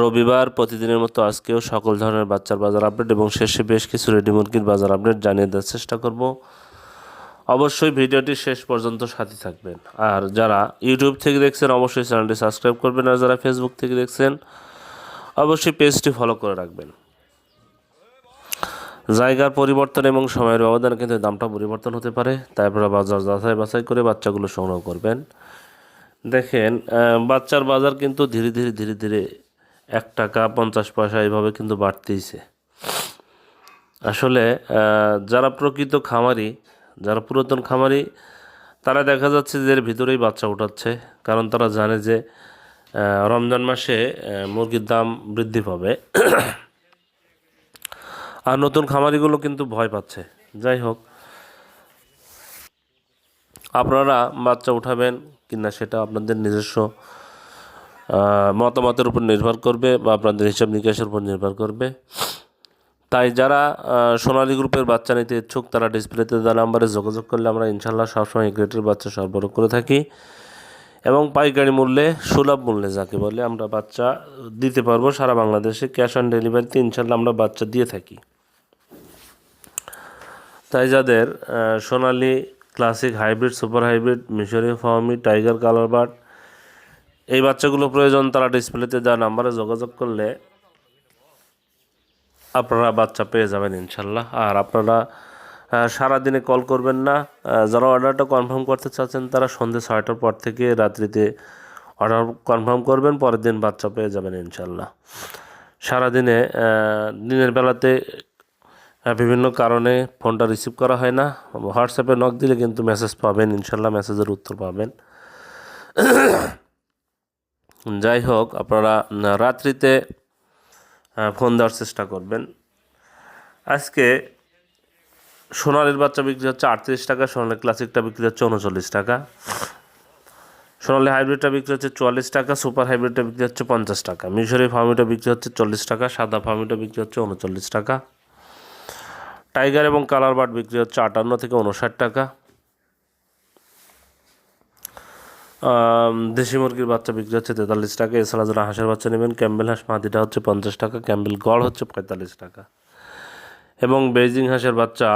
রবিবার প্রতিদিনের মতো আজকেও সকল ধরনের বাচ্চার বাজার আপডেট এবং শেষে বেশ কিছু রেডি মুরগির বাজার আপডেট জানিয়ে দেওয়ার চেষ্টা করব। অবশ্যই ভিডিওটি শেষ পর্যন্ত সাথে থাকবেন। আর যারা ইউটিউব থেকে দেখছেন, অবশ্যই চ্যানেলটি সাবস্ক্রাইব করবেন। আর যারা ফেসবুক থেকে দেখছেন, অবশ্যই পেজটি ফলো করে রাখবেন। জায়গার পরিবর্তন এবং সময়ের ব্যবধানে কিন্তু দামটা পরিবর্তন হতে পারে। তাই আপনারা বাজার যাচাই বাছাই করে বাচ্চাগুলো সংগ্রহ করবেন। দেখেন বাচ্চার বাজার কিন্তু ধীরে ধীরে ধীরে ধীরে এক টাকা পঞ্চাশ পয়সা এইভাবে কিন্তু বাড়তেইছে। আসলে যারা প্রকৃত খামারি, যারা পুরাতন খামারি, তারা দেখা যাচ্ছে যে এর ভিতরেই বাচ্চা উঠাচ্ছে। কারণ তারা জানে যে রমজান মাসে মুরগির দাম বৃদ্ধি পাবে। আর নতুন খামারিগুলো কিন্তু ভয় পাচ্ছে। যাই হোক, আপনারা বাচ্চা উঠাবেন কিনা সেটা আপনাদের নিজস্ব মতামতের উপর নির্ভর করবে বা আপনাদের হিসাব নিকাশের উপর নির্ভর করবে। তাই যারা সোনালী গ্রুপের বাচ্চা নিতে ইচ্ছুক, তারা ডিসপ্লেতে দেওয়া নাম্বারে যোগাযোগ করলে আমরা ইনশাল্লাহ সবসময় গ্রেটের বাচ্চা সরবরাহ করে থাকি। এবং পাইকারি মূল্যে, সুলভ মূল্যে যাকে বলে, আমরা বাচ্চা দিতে পারব সারা বাংলাদেশে। ক্যাশ অন ডেলিভারিতে ইনশাল্লাহ আমরা বাচ্চা দিয়ে থাকি। তাই যাদের Sonali classic hybrid, super hybrid Mishri Fayoumi, tiger, colour bird এই বাচ্চাগুলো প্রয়োজন, তারা ডিসপ্লেতে দেওয়া নাম্বারে যোগাযোগ করলে আপনারা বাচ্চা পেয়ে যাবেন ইনশাল্লাহ। আর আপনারা সারাদিনে কল করবেন না। যারা অর্ডারটা কনফার্ম করতে চাচ্ছেন, তারা সন্ধ্যে ছয়টার পর থেকে রাত্রিতে অর্ডার কনফার্ম করবেন, পরের দিন বাচ্চা পেয়ে যাবেন ইনশাল্লাহ। সারাদিনে দিনের বেলাতে বিভিন্ন কারণে ফোনটা রিসিভ করা হয় না। হোয়াটসঅ্যাপে নক দিলে কিন্তু মেসেজ পাবেন, ইনশাল্লাহ মেসেজের উত্তর পাবেন। যাই হোক আপনারা রাত্রিতে ফোন দেওয়ার চেষ্টা করবেন। আজকে সোনালির বাচ্চা বিক্রি হচ্ছে আটত্রিশ টাকা, সোনালি ক্লাসিকটা বিক্রি হচ্ছে উনচল্লিশ টাকা। সোনালি হাইব্রিডটা বিক্রি হচ্ছে চুয়াল্লিশ টাকা, সুপার হাইব্রিডটা বিক্রি হচ্ছে পঞ্চাশ টাকা। মিশরি ফার্মিটা বিক্রি হচ্ছে চল্লিশ টাকা, সাদা ফার্মিটা বিক্রি হচ্ছে উনচল্লিশ টাকা। টাইগার এবং কালার বার্ড বিক্রি হচ্ছে আটান্ন থেকে উনষাট টাকা আম, দেশি মুরগির বাচ্চা বিক্রি হচ্ছে তেতাল্লিশ টাকা। এছাড়া যারা হাঁসের বাচ্চা নেবেন, ক্যাম্বেল হাঁস মাদিটা হচ্ছে পঞ্চাশ টাকা, ক্যাম্বেল গড় হচ্ছে পঁয়তাল্লিশ টাকা। এবং বেজিং হাঁসের বাচ্চা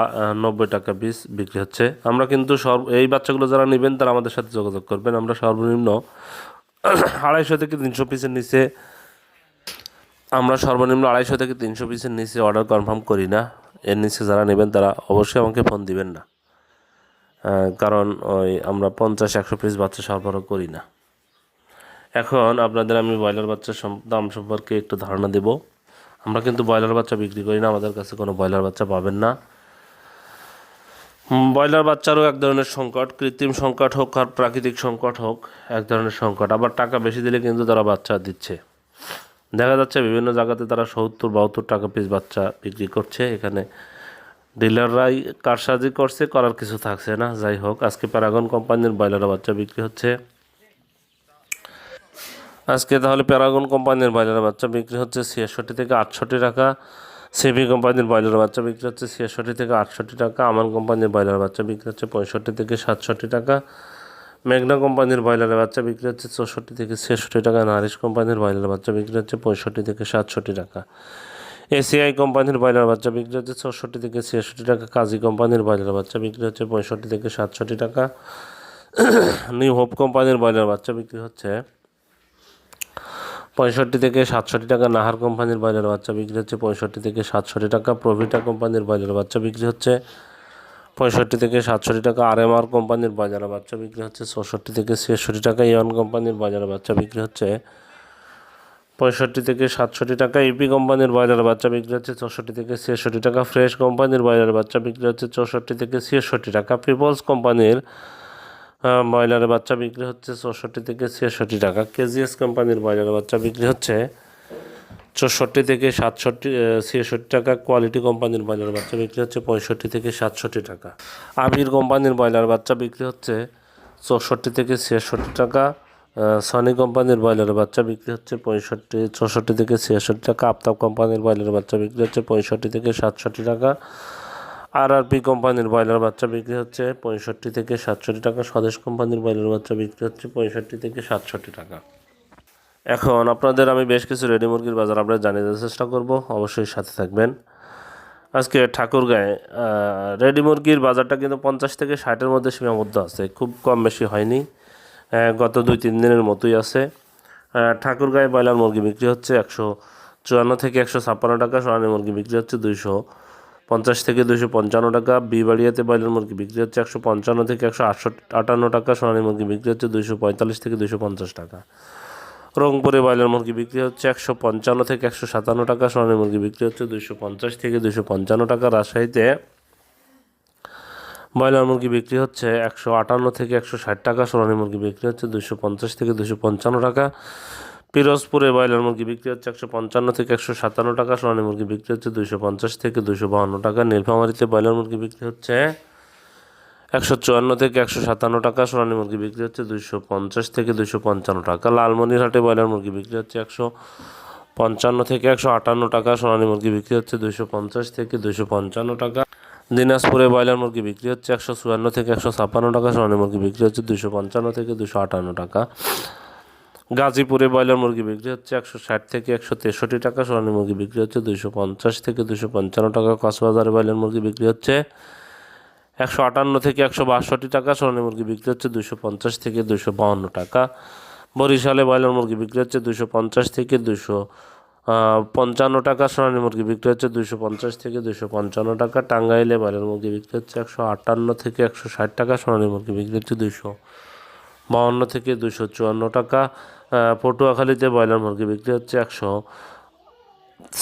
নব্বই টাকা পিস বিক্রি হচ্ছে। আমরা কিন্তু সর্ব, এই বাচ্চাগুলো যারা নেবেন, তারা আমাদের সাথে যোগাযোগ করবেন। আমরা সর্বনিম্ন আড়াইশো থেকে তিনশো পিসের নিচে, আমরা সর্বনিম্ন আড়াইশো থেকে তিনশো পিসের নিচে অর্ডার কনফার্ম করি না। এর নিচে যারা নেবেন, তারা অবশ্যই আমাকে ফোন দিবেন না। কারণ ওই আমরা পঞ্চাশ, একশো পিস বাচ্চা সরবরাহ করি না। এখন আপনাদের আমি ব্রয়লার বাচ্চার দাম সম্পর্কে একটু ধারণা দেব। আমরা কিন্তু ব্রয়লার বাচ্চা বিক্রি করি না, আমাদের কাছে কোনো ব্রয়লার বাচ্চা পাবেন না। ব্রয়লার বাচ্চারও এক ধরনের সংকট, কৃত্রিম সংকট হোক আর প্রাকৃতিক সংকট হোক, এক ধরনের সংকট। আবার টাকা বেশি দিলে কিন্তু তারা বাচ্চা দিচ্ছে। দেখা যাচ্ছে বিভিন্ন জায়গাতে তারা সত্তর, বাহাত্তর টাকা পিস বাচ্চা বিক্রি করছে। এখানে ডিলাররাই কারসাজি করছে, করার কিছু থাকছে না। যাই হোক, আজকে প্যারাগন কোম্পানির ব্রয়লার বাচ্চা বিক্রি হচ্ছে। আজকে তাহলে প্যারাগন কোম্পানির ব্রয়লার বাচ্চা বিক্রি হচ্ছে ছিয়াষট্টি থেকে আটষট্টি টাকা। সিভি কোম্পানির ব্রয়লার বাচ্চা বিক্রি হচ্ছে ছিয়াষট্টি থেকে আটষট্টি টাকা। আমান কোম্পানির ব্রয়লার বাচ্চা বিক্রি হচ্ছে পঁয়ষট্টি থেকে সাতষট্টি টাকা। মেঘনা কোম্পানির ব্রয়লারের বাচ্চা বিক্রি হচ্ছে চৌষট্টি থেকে ছেষট্টি টাকা। নারিশ কোম্পানির ব্রয়লার বাচ্চা বিক্রি হচ্ছে পঁয়ষট্টি থেকে সাতষট্টি টাকা। এসিআই কোম্পানির ব্রয়লার বাচ্চা বিক্রি হচ্ছে চৌষট্টি থেকে ছিয়াষট্টি টাকা, কাজী কোম্পানির ব্রয়লার বাচ্চা বিক্রি হচ্ছে পঁয়ষট্টি থেকে সাতষট্টি টাকা। নিউ হোপ কোম্পানির ব্রয়লার বাচ্চা বিক্রি হচ্ছে পঁয়ষট্টি থেকে সাতষট্টি টাকা, নাহার কোম্পানির ব্রয়লার বাচ্চা বিক্রি হচ্ছে পঁয়ষট্টি থেকে সাতষট্টি টাকা, প্রভিটা কোম্পানির ব্রয়লার বাচ্চা বিক্রি হচ্ছে পঁয়ষট্টি থেকে সাতষট্টি টাকা আর এম আর কোম্পানির বাজারে বাচ্চা বিক্রি হচ্ছে চৌষট্টি থেকে ছেষট্টি টাকা, ইয়ন কোম্পানির বাজারে বাচ্চা বিক্রি হচ্ছে পঁয়ষট্টি থেকে সাতষট্টি টাকা ইপি কোম্পানির বাজারে বাচ্চা বিক্রি হচ্ছে চৌষট্টি থেকে ছেষট্টি টাকা। ফ্রেশ কোম্পানির বাজারে বাচ্চা বিক্রি হচ্ছে চৌষট্টি থেকে ছেষট্টি টাকা। পিপলস কোম্পানির ব্রয়লারের বাচ্চা বিক্রি হচ্ছে চৌষট্টি থেকে ছেষট্টি টাকা। কেজিএস কোম্পানির ব্রয়লারের বাচ্চা বিক্রি হচ্ছে চৌষট্টি থেকে সাতষট্টি ছিষট্টি টাকা। কোয়ালিটি কোম্পানির ব্রয়লার বাচ্চা বিক্রি হচ্ছে পঁয়ষট্টি থেকে সাতষট্টি টাকা। আবির কোম্পানির ব্রয়লার বাচ্চা বিক্রি হচ্ছে চৌষট্টি থেকে ছিয়াষট্টি টাকা। সনি কোম্পানির ব্রয়লার বাচ্চা বিক্রি হচ্ছে পঁয়ষট্টি চৌষট্টি থেকে ছিয়াষট্টি টাকা। আফতাব কোম্পানির ব্রয়লার বাচ্চা বিক্রি হচ্ছে পঁয়ষট্টি থেকে সাতষট্টি টাকা। আর আর পি কোম্পানির ব্রয়লার বাচ্চা বিক্রি হচ্ছে পঁয়ষট্টি থেকে সাতষট্টি টাকা। স্বদেশ কোম্পানির ব্রয়লার বাচ্চা বিক্রি হচ্ছে পঁয়ষট্টি থেকে সাতষট্টি টাকা। এখন আপনাদের আমি বেশ কিছু রেডি মুরগির বাজার আপনাদের জানিয়ে দেওয়ার চেষ্টা করব। অবশ্যই সাথে থাকবেন। আজকে ঠাকুরগাঁয়ে রেডি মুরগির বাজারটা কিন্তু পঞ্চাশ থেকে ষাটের মধ্যে সীমাবদ্ধ আছে। খুব কম বেশি হয়নি। গত দুই, তিন দিনের মতোই আছে। ঠাকুরগাঁয়ে ব্রয়লার মুরগি বিক্রি হচ্ছে একশো চুয়ান্ন থেকে একশো ছাপ্পান্ন টাকা, সোনালী মুরগি বিক্রি হচ্ছে দুইশো পঞ্চাশ থেকে দুশো পঞ্চান্ন টাকা, বিবাড়িয়াতে ব্রয়লার মুরগি বিক্রি হচ্ছে একশো পঞ্চান্ন থেকে একশো আটষট্টি আটান্ন টাকা, সোনালী মুরগি বিক্রি হচ্ছে দুশো পঁয়তাল্লিশ থেকে দুশো পঞ্চাশ টাকা। রংপুরে ব্রয়লার মুরগি বিক্রি হচ্ছে একশো পঞ্চান্ন থেকে একশো সাতান্ন টাকা, সোনালী মুরগি বিক্রি হচ্ছে দুশো পঞ্চাশ থেকে দুশো পঞ্চান্ন টাকা। রাজশাহীতে ব্রয়লার মুরগি বিক্রি হচ্ছে একশো আটান্ন থেকে একশো ষাট টাকা, সোনালী মুরগি বিক্রি হচ্ছে দুশো পঞ্চাশ থেকে দুশো পঞ্চান্ন টাকা। পিরোজপুরে ব্রয়লার মুরগি বিক্রি হচ্ছে একশো পঞ্চান্ন থেকে একশো সাতান্ন টাকা, সোনালী মুরগি বিক্রি হচ্ছে দুশো পঞ্চাশ থেকে দুশো বাহান্ন টাকা। নীলফামারিতে ব্রয়লার মুরগি বিক্রি হচ্ছে একশো চুয়ান্ন থেকে একশো সাতান্ন টাকা, সোনালী মুরগি বিক্রি হচ্ছে দুশো পঞ্চাশ থেকে দুশো পঞ্চান্ন টাকা। লালমনিরহাটে ব্রয়লার মুরগি বিক্রি হচ্ছে একশো পঞ্চান্ন থেকে একশো আটান্ন টাকা, সোনালী মুরগি বিক্রি হচ্ছে দুশো পঞ্চাশ থেকে দুশো পঞ্চান্ন টাকা। দিনাজপুরে ব্রয়লার মুরগি বিক্রি হচ্ছে একশো চুয়ান্ন থেকে একশো ছাপ্পান্ন টাকা, সোনালী মুরগি বিক্রি হচ্ছে দুশো পঞ্চান্ন থেকে দুশো আটান্ন টাকা। গাজীপুরে ব্রয়লার মুরগি বিক্রি হচ্ছে একশো ষাট থেকে একশো তেষট্টি টাকা, সোনালী মুরগি বিক্রি হচ্ছে দুশো পঞ্চাশ থেকে দুশো পঞ্চান্ন টাকা, কক্সবাজারে ব্রয়লার মুরগি বিক্রি হচ্ছে একশো আটান্ন থেকে একশো বাষট্টি টাকা, সোনালী মুরগি বিক্রি হচ্ছে দুশো পঞ্চাশ থেকে দুশো বাহান্ন টাকা। বরিশালে ব্রয়লার মুরগি বিক্রি হচ্ছে দুশো পঞ্চাশ থেকে দুশো পঞ্চান্ন টাকা সোনালী মুরগি বিক্রি হচ্ছে দুশো পঞ্চাশ থেকে দুশো পঞ্চান্ন টাকা। টাঙ্গাইলে ব্রয়লার মুরগি বিক্রি হচ্ছে একশো আটান্ন থেকে একশো ষাট টাকা, সোনালী মুরগি বিক্রি হচ্ছে দুশো বাউন্ন থেকে দুশো চুয়ান্ন টাকা। পটুয়াখালীতে ব্রয়লার মুরগি বিক্রি হচ্ছে একশো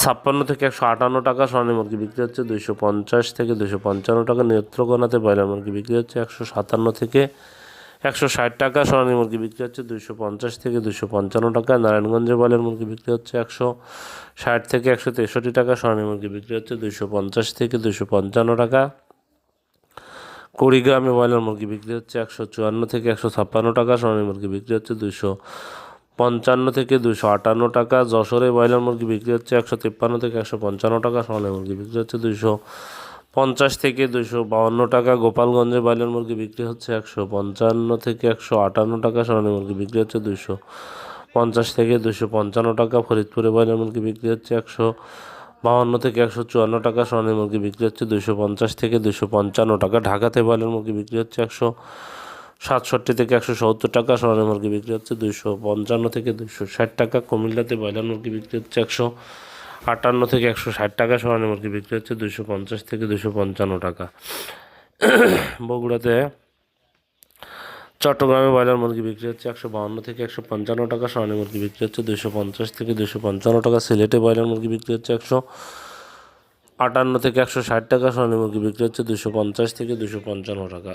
ছাপ্পান্ন থেকে একশো আটান্ন টাকা, সোনালী মুরগি বিক্রি হচ্ছে দুইশো পঞ্চাশ থেকে দুশো পঞ্চান্ন টাকা। নেত্রকোনাতে ব্রয়লার মুরগি বিক্রি হচ্ছে একশো সাতান্ন থেকে একশো ষাট টাকা সোনালী মুরগি বিক্রি হচ্ছে, দুইশো পঞ্চাশ থেকে দুশো পঞ্চান্ন টাকা। নারায়ণগঞ্জে ব্রয়লার মুরগি বিক্রি হচ্ছে একশো ষাট থেকে একশো তেষট্টি টাকা, সোনালী মুরগি বিক্রি হচ্ছে দুইশো পঞ্চাশ থেকে দুশো পঞ্চান্ন টাকা। কুড়িগ্রামে ব্রয়লার মুরগি বিক্রি হচ্ছে একশো চুয়ান্ন থেকে একশো ছাপ্পান্ন টাকা, সোনালী মুরগি বিক্রি হচ্ছে দুশো পঞ্চান্ন থেকে দুশো আটান্ন টাকা। যশোরে ব্রয়লার মুরগি বিক্রি হচ্ছে একশো তিপ্পান্ন থেকে একশো পঞ্চান্ন টাকা, সোনালী মুরগি বিক্রি হচ্ছে দুশো পঞ্চাশ থেকে দুশো বাউন্ন টাকা গোপালগঞ্জে ব্রয়লার মুরগি বিক্রি হচ্ছে একশো পঞ্চান্ন থেকে একশো আটান্ন টাকা, সোনালী মুরগি বিক্রি হচ্ছে দুশো পঞ্চাশ থেকে দুশো পঞ্চান্ন টাকা, ফরিদপুরে ব্রয়লার মুরগি বিক্রি হচ্ছে একশো বাউন্ন থেকে একশো চুয়ান্ন টাকা, সোনালী মুরগি বিক্রি হচ্ছে দুশো পঞ্চাশ থেকে দুশো পঞ্চান্ন টাকা, ঢাকাতে ব্রয়লার মুরগি বিক্রি হচ্ছে একশো সাতষট্টি থেকে একশো সত্তর টাকা, সোনালী মুরগি বিক্রি হচ্ছে দুশো পঞ্চান্ন থেকে দুশো ষাট টাকা, কুমিল্লাতে ব্রয়লার মুরগি বিক্রি হচ্ছে একশো আটান্ন থেকে একশো ষাট টাকা সোনালী মুরগি বিক্রি হচ্ছে দুশো পঞ্চাশ থেকে দুশো পঞ্চান্ন টাকা। বগুড়াতে চট্টগ্রামে ব্রয়লার মুরগি বিক্রি হচ্ছে, একশো বাউন্ন থেকে একশো পঞ্চান্ন টাকা সোনালী মুরগি বিক্রি হচ্ছে দুশো পঞ্চাশ থেকে দুশো পঞ্চান্ন টাকা। সিলেটে ব্রয়লার মুরগি বিক্রি হচ্ছে একশো আটান্ন থেকে একশো ষাট টাকা সোনালী মুরগি বিক্রি হচ্ছে দুশো পঞ্চাশ থেকে দুশো পঞ্চান্ন টাকা।